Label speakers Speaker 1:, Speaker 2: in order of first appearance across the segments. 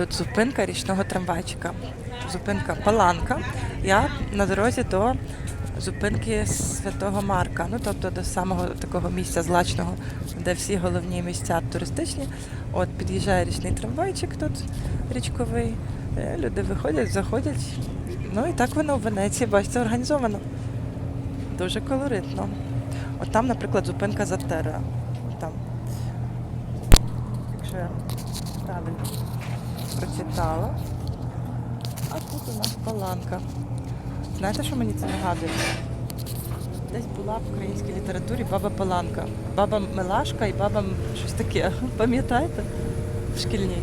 Speaker 1: тут зупинка річного трамвайчика. Зупинка Паланка. Я на дорозі до зупинки Святого Марка. Ну тобто до самого такого місця злачного, де всі головні місця туристичні. От під'їжджає річний трамвайчик тут річковий. Е, Люди виходять, заходять. Ну і так воно в Венеції, бачите, організовано. Дуже колоритно. От там, наприклад, зупинка Затера. Там. Якщо я правильно прочитала. А тут у нас паланка. Знаєте, що мені це нагадує? Десь була в українській літературі баба Паланка. Баба Мелашка і баба щось таке. Пам'ятаєте? В шкільній.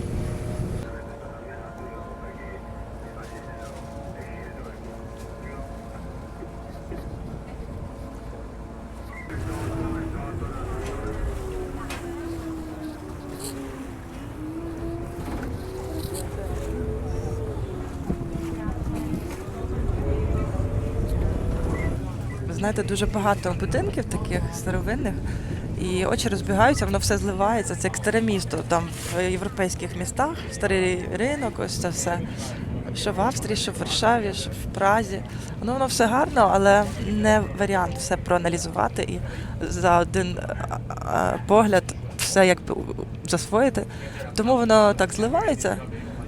Speaker 1: Знаєте, дуже багато будинків таких старовинних, і очі розбігаються, воно все зливається. Це як старе місто. Там в європейських містах, старий ринок, ось це все. Що в Австрії, що в Варшаві, що в Празі. Воно воно все гарно, але не варіант все проаналізувати і за один погляд все якби засвоїти. Тому воно так зливається,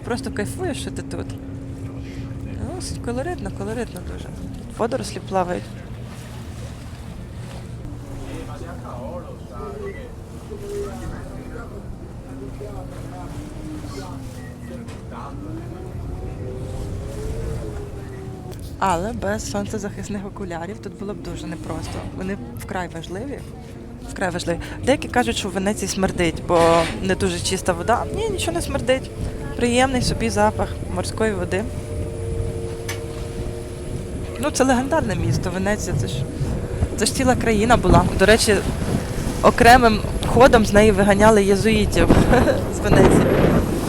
Speaker 1: просто кайфуєш, що ти тут. Ну, колоритно, колоритно дуже. Водорослі плавають. Але без сонцезахисних окулярів тут було б дуже непросто. Вони вкрай важливі. Вкрай важливі. Деякі кажуть, що в Венеції смердить, бо не дуже чиста вода. Ні, нічого не смердить. Приємний собі запах морської води. Ну, це легендарне місто. Венеція це ж це ж ціла країна була. До речі, окремим ходом з неї виганяли єзуїтів з Венеції.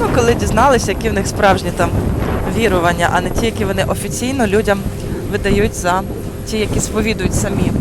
Speaker 1: Ну, коли дізналися, які в них справжні там вірування, а не ті, які вони офіційно людям видають за ті, які сповідують самі.